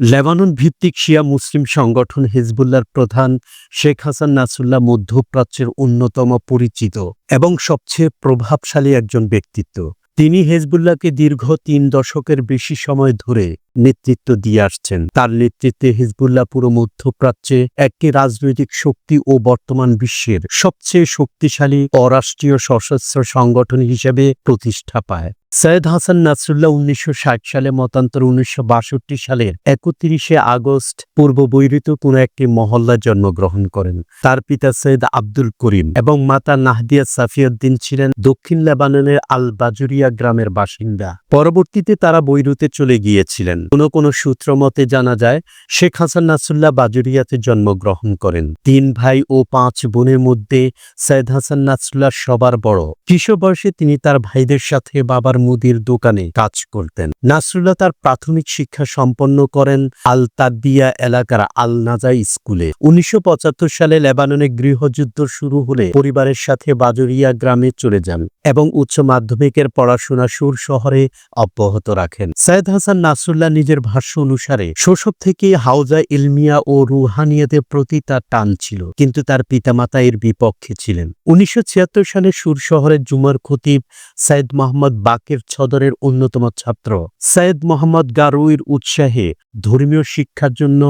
Lebanon ভিত্তিক শিয়া মুসলিম সংগঠন হিজবুল্লার প্রধান শেখ হাসান নাসুল্লাহ মধ্যপ্রাচ্যের অন্যতম পরিচিত এবং সবচেয়ে প্রভাবশালী একজন ব্যক্তিত্ব। তিনি হেজবুল্লাহকে দীর্ঘ তিন দশকের বেশি সময় ধরে নেতৃত্ব দিয়ে আসছেন। তার নেতৃত্বে হিজবুল্লাহ পুরো মধ্যপ্রাচ্যে একটি রাজনৈতিক শক্তি ও বর্তমান বিশ্বের সবচেয়ে শক্তিশালী অরাষ্ট্রীয় সশস্ত্র সংগঠন হিসেবে প্রতিষ্ঠা পায়। সৈয়দ হাসান নাসরুল্লাহ উনিশশো ষাট সালে মতান্তর উনিশশো বাষট্টি সালের একত্রিশে আগস্ট পূর্ব বৈরিত কোন একটি মহল্লায় জন্মগ্রহণ করেন। তার পিতা সৈয়দ আব্দুল করিম এবং মাতা নাহদিয়া সাফিউদ্দিন ছিলেন দক্ষিণ লেবাননের আল বাজুরিয়া গ্রামের বাসিন্দা। পরবর্তীতে তারা বৈরুতে চলে গিয়েছিলেন। কোনো কোনো সূত্র মতে জানা যায়, শেখ হাসান নাসুল্লাহ বাজুরিয়াতে জন্মগ্রহণ করেন। তিন ভাই ও পাঁচ বোনের মধ্যে সৈয়দ হাসান নাসুল্লাহ সবার বড়। কিশোর বয়সে তিনি তার ভাইদের সাথে বাবার মুদির দোকানে কাজ করতেন। নাসরুল্লাহ তার প্রাথমিক শিক্ষা সম্পন্ন করেন আল তাব্বিয়া এলাকার আল নাজা স্কুলে। উনিশশো পঁচাত্তর সালে লেবাননে গৃহযুদ্ধ শুরু হলে পরিবারের সাথে বাজুরিয়া গ্রামে চলে যান এবং উচ্চ মাধ্যমিকের পড়াশোনা সুর শহরে অব্যাহত রাখেন। সৈয়দ হাসান নাসরুল্লাহ নিজের ভাষ্য অনুসারে, শৈশব থেকে হাউজা ইলমিয়া ও রুহানিয়াদের প্রতি তার টান ছিল, কিন্তু তার পিতামাতা এর বিপক্ষে ছিলেন। উনিশশো সালে সুর শহরের জুমার খতিব সৈয়দ মোহাম্মদ বাকের ছদরের অন্যতম ছাত্র। সৈয়দ মোহাম্মদ গারুইর উৎসাহে ধর্মীয় শিক্ষার জন্য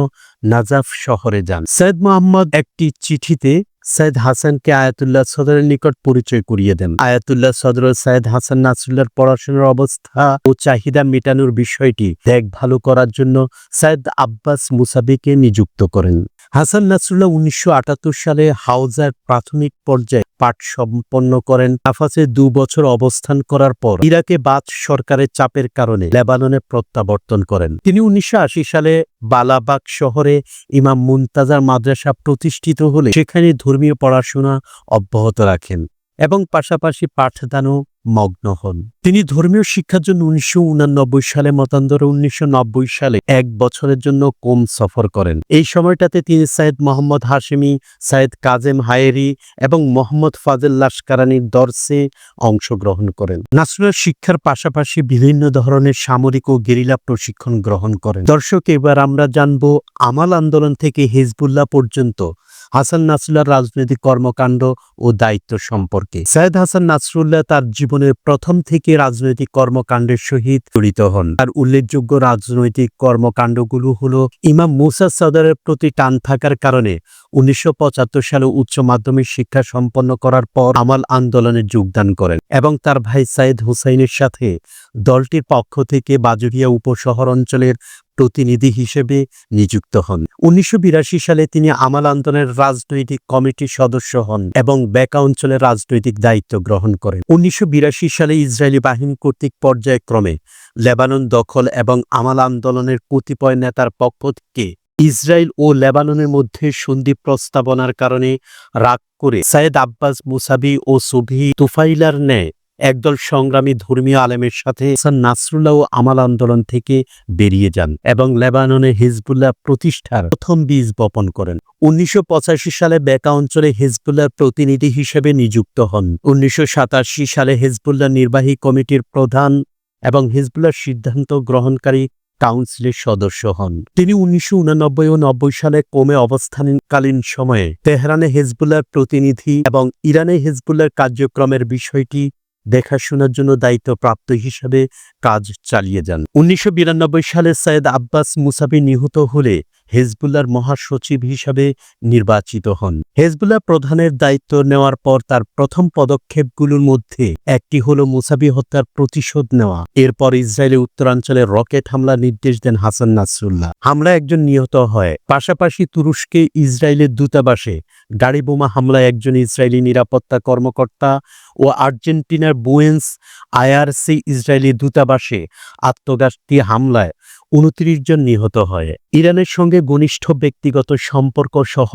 নাজাফ শহরে যান। সৈয়দ মোহাম্মদ একটি চিঠিতে সৈয়দ হাসানকে আয়াতুল্লাহ সদরের নিকট পরিচয় করিয়ে দেন। আয়াতুল্লাহ সদর সৈয়দ হাসান নাসুল্লাহর পড়াশোনার অবস্থা ও চাহিদা মেটানোর বিষয়টি দেখভাল করার জন্য সৈয়দ আব্বাস মুসাবিকে নিযুক্ত করেন। হাসান নাসরুল্লাহ উনিশশো আটাত্তর সালে হাউজার প্রাথমিক পর্যায়ে পাঠ সম্পন্ন করেন। আফাসে দু বছর অবস্থান করার পর ইরাকে বাদ সরকারের চাপের কারণে লেবাননে প্রত্যাবর্তন করেন। তিনি উনিশশো আশি সালে বালাবাগ শহরে ইমাম মুনতাজার মাদ্রাসা প্রতিষ্ঠিত হলে সেখানে ধর্মীয় পড়াশোনা অব্যাহত রাখেন এবং পাশাপাশি পাঠদানও মগ্ন হন। তিনি ধর্মীয় শিক্ষার জন্য উনিশশো সালে মতান্তরে উনিশশো সালে এক বছরের জন্য কোম সফর করেন। এই সময়টাতে তিনি সাইদ মোহাম্মদ হাশেমি সাইদ কাজেম হায়েরি এবং মোহাম্মদ ফাজেল লাস্কারানির দর্শে অংশগ্রহণ করেন। নাসরুলের শিক্ষার পাশাপাশি বিভিন্ন ধরনের সামরিক ও গেরিলা প্রশিক্ষণ গ্রহণ করেন। দর্শক, এবার আমরা জানব আমাল আন্দোলন থেকে হিজবুল্লাহ পর্যন্ত হাসান নাসরুল্লাহর রাজনৈতিক কর্মকাণ্ড ও দায়িত্ব সম্পর্কে। সৈয়দ হাসান নাসরুল্লাহ তার জীবনের প্রথম থেকে রাজনৈতিক কর্মকাণ্ডের সহিত জড়িত হন। তার উল্লেখযোগ্য রাজনৈতিক কর্মকাণ্ডগুলো হল, ইমাম মুসা সদরের প্রতি টান থাকার কারণে উনিশশো পঁচাত্তর সালে উচ্চ মাধ্যমিক শিক্ষা সম্পন্ন করার পর আমাল আন্দোলনে যোগদান করেন এবং তার ভাই সাইদ হুসাইনের সাথে দলটির পক্ষ থেকে বাজুরিয়া উপশহর অঞ্চলের প্রতিনিধি হিসেবে নিযুক্ত হন। উনিশশো সালে তিনি আমাল আন্দোলনের রাজনৈতিক কমিটির সদস্য হন এবং বেকা অঞ্চলের রাজনৈতিক দায়িত্ব গ্রহণ করেন। উনিশশো সালে ইসরায়েলি বাহিনী কর্তৃক পর্যায়ক্রমে লেবানন দখল এবং আমাল আন্দোলনের কতিপয় নেতার পক্ষ থেকে ইসরায়েল ও লেবাননের মধ্যে সন্ধি প্রস্তাবনার কারণে রাগ করে সায়েদ আব্বাস মুসাবি ও সুভি তুফাইলার ন্যায় একদল সংগ্রামী ধর্মীয় আলেমের সাথে নাসরুল্লাহ আমাল আন্দোলন থেকে বেরিয়ে যান এবং লেবাননে হিজবুল্লাহ প্রতিষ্ঠার প্রথম বীজ বপন করেন। উনিশশো পঁচাশি সালে বেকা অঞ্চলে হিজবুল্লাহর প্রতিনিধি হিসেবে নিযুক্ত হন। উনিশশো সাতাশি সালে হিজবুল্লাহ নির্বাহী কমিটির প্রধান এবং হিজবুল্লাহ সিদ্ধান্ত গ্রহণকারী কাউন্সিলের সদস্য হন। তিনি উনিশশো ও নব্বই সালে কমে অবস্থানকালীন সময়ে তেহরানে হিজবুল্লাহর প্রতিনিধি এবং ইরানে হিজবুল্লাহর কার্যক্রমের বিষয়টি দেখাশোনার জন্য দায়িত্বপ্রাপ্ত হিসাবে কাজ চালিয়ে যান। উনিশশো বিরানব্বই সালে সৈয়দ আব্বাস মুসাবি নিহত হলে হেজবুল্লার মহাসচিব হিসাবে নির্বাচিত হন। হেজবুল্লাহ প্রধানের দায়িত্ব নেওয়ার পর তার প্রথম পদক্ষেপগুলোর মধ্যে একটি হল মুসাবি হত্যার প্রতিশোধ নেওয়া। এরপর ইসরায়েলের উত্তরাঞ্চলে রকেট হামলা নির্দেশ দেন হাসান নাসরুল্লাহ। হামলা একজন নিহত হয়। পাশাপাশি তুরস্কে ইসরায়েলের দূতাবাসে গাড়ি বোমা হামলায় একজন ইসরায়েলি নিরাপত্তা কর্মকর্তা ও আর্জেন্টিনার বুয়েন্স আইআরসি ইসরায়েলি দূতাবাসে আত্মঘাতী হামলায় উনত্রিশ জন নিহত হয়। ইরানের সঙ্গে ঘনিষ্ঠ ব্যক্তিগত সম্পর্ক সহ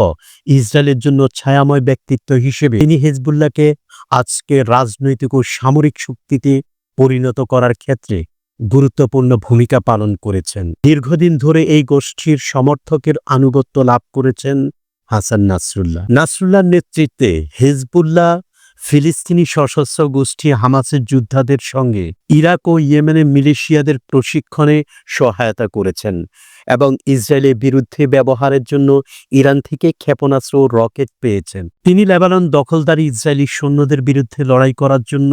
ইসরায়েলের জন্য ছায়াময় ব্যক্তিত্ব হিসেবে তিনি হেজবুল্লাহকে আজকে রাজনৈতিক ও সামরিক শক্তিতে পরিণত করার ক্ষেত্রে গুরুত্বপূর্ণ ভূমিকা পালন করেছেন। দীর্ঘদিন ধরে এই গোষ্ঠীর সমর্থকের আনুগত্য লাভ করেছেন হাসান নাসরুল্লাহ। নাসরুল্লাহর নেতৃত্বে হিজবুল্লাহ ফিলিস্তিনি সশস্ত্র গোষ্ঠী হামাসের যোদ্ধাদের সঙ্গে ইরাক ও ইয়েমেনের মিলিশিয়াদের প্রশিক্ষণে সহায়তা করেছেন এবং ইসরায়েলের বিরুদ্ধে ব্যবহারের জন্য ইরান থেকে ক্ষেপণাস্ত্র ও রকেট পেয়েছেন। তিনি লেবানন দখলদারি ইসরায়েলি সৈন্যদের বিরুদ্ধে লড়াই করার জন্য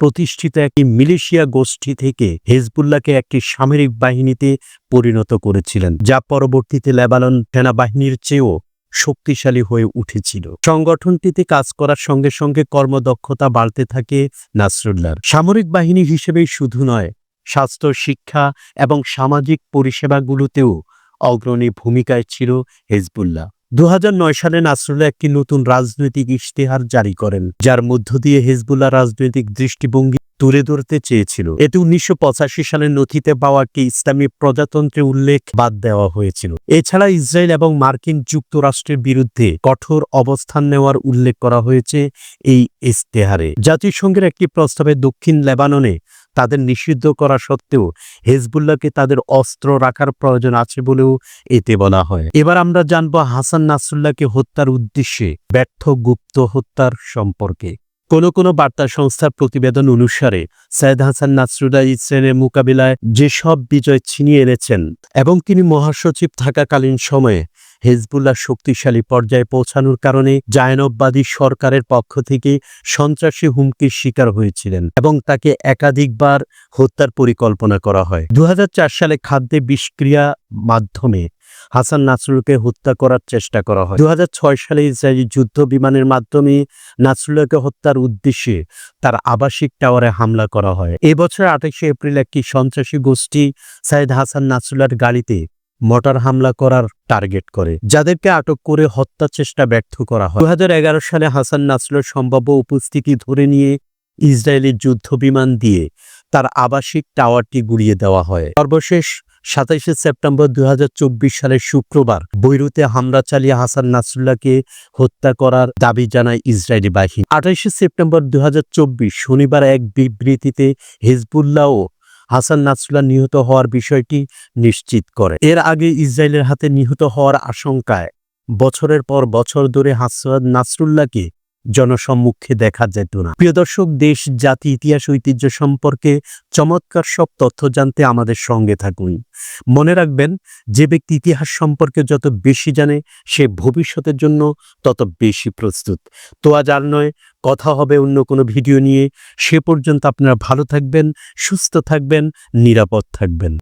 প্রতিষ্ঠিত একটি মিলিশিয়া গোষ্ঠী থেকে হেজবুল্লাহকে একটি সামরিক বাহিনীতে পরিণত করেছিলেন, যা পরবর্তীতে লেবানন সেনাবাহিনীর চেয়েও শক্তিশালী হয়ে উঠেছিল। সংগঠনটিতে কাজ করার সঙ্গে সঙ্গে কর্মদক্ষতা বাড়তে থাকে নাসরুল্লাহর সামরিক বাহিনী হিসেবেই শুধু নয়, স্বাস্থ্য, শিক্ষা এবং সামাজিক পরিষেবাগুলোতেও অগ্রণী ভূমিকায় ছিল হেজবুল্লাহ। দু হাজার নয় সালে নাসরুল্লাহ একটি নতুন রাজনৈতিক ইশতেহার জারি করেন, যার মধ্য দিয়ে হেজবুল্লাহ রাজনৈতিক দৃষ্টিভঙ্গি তুলে ধরতে চেয়েছিল। এতে উনিশশো পঁচাশি সালের নথিতে পাওয়া একটি ইসলামী প্রজাতন্ত্রের উল্লেখ বাদ দেওয়া হয়েছিল। এছাড়া ইসরায়েল এবং মার্কিন যুক্তরাষ্ট্রের বিরুদ্ধে কঠোর অবস্থান নেওয়ার উল্লেখ করা হয়েছে এই ইশতেহারে। জাতিসংঘের একটি প্রস্তাবে দক্ষিণ লেবাননে তাদের নিষিদ্ধ করা সত্ত্বেও হেজবুল্লাহকে তাদের অস্ত্র রাখার প্রয়োজন আছে বলেও এতে বলা হয়। এবার আমরা জানব হাসান নাসরুল্লাহকে হত্যার উদ্দেশ্যে ব্যর্থ গুপ্ত হত্যার সম্পর্কে। কোন কোন বার্তা সংস্থার প্রতিবেদন অনুসারে সৈয়দ হাসান নাসরুল্লাহ ইসরায়েলের মোকাবিলায় যেসব বিজয় ছিনিয়ে এনেছেন এবং তিনি মহাসচিব থাকাকালীন সময়ে হেজবুল্লাহ শক্তিশালী পর্যায়ে পৌঁছানোর কারণে জায়নববাদী সরকারের পক্ষ থেকে সন্ত্রাসী হুমকির শিকার হয়েছিলেন এবং তাকে একাধিকবার হত্যার পরিকল্পনা করা হয়। দু হাজার চার সালে খাদ্যে বিষক্রিয়া মাধ্যমে হাসান নাসরুলকে হত্যা করার চেষ্টা করা হয়। দু সালে ইসরায়েলি যুদ্ধ বিমানের মাধ্যমে নাসরুল্লাহকে হত্যার উদ্দেশ্যে তার আবাসিক টাওয়ারে হামলা করা হয়। এবছর আঠাশে এপ্রিল একটি সন্ত্রাসী গোষ্ঠী সাইদ হাসান নাসরুল্লাহর গাড়িতে মোটর হামলা করার টার্গেট করে, যাদেরকে আটক করে হত্যা চেষ্টা ব্যর্থ করা হয়। দুই হাজার এগারো সালে হাসান নাসরুলের সম্ভাব্য উপস্থিতি ধরে নিয়ে ইসরায়েলি যুদ্ধ বিমান দিয়ে তার আবাসিক টাওয়ারটি গুড়িয়ে দেওয়া হয়। সর্বশেষ সাতাইশে সেপ্টেম্বর দুহাজার চব্বিশ সালের শুক্রবার বৈরুতে হামলা চালিয়ে হাসান নাসরুল্লাহকে হত্যা করার দাবি জানায় ইসরায়েলি বাহিনী। আঠাইশে সেপ্টেম্বর দু হাজার চব্বিশ শনিবার এক বিবৃতিতে হিজবুল্লাহ হাসান নাসরুল্লাহ নিহত হওয়ার বিষয়টি নিশ্চিত করে। এর আগে ইসরায়েলের হাতে নিহত হওয়ার আশঙ্কায় বছরের পর বছর ধরে হাসান নাসরুল্লাহকে জনসম্মুখে দেখা যেত না। প্রিয় দর্শক, দেশ, জাতি, ইতিহাস, ঐতিহ্য সম্পর্কে চমৎকার সব তথ্য জানতে আমাদের সঙ্গে থাকুন। মনে রাখবেন, যে ব্যক্তি ইতিহাস সম্পর্কে যত বেশি জানে, সে ভবিষ্যতের জন্য তত বেশি প্রস্তুত। তো আজ আর নয়, কথা হবে অন্য কোনো ভিডিও নিয়ে। সে পর্যন্ত আপনারা ভালো থাকবেন, সুস্থ থাকবেন, নিরাপদ থাকবেন।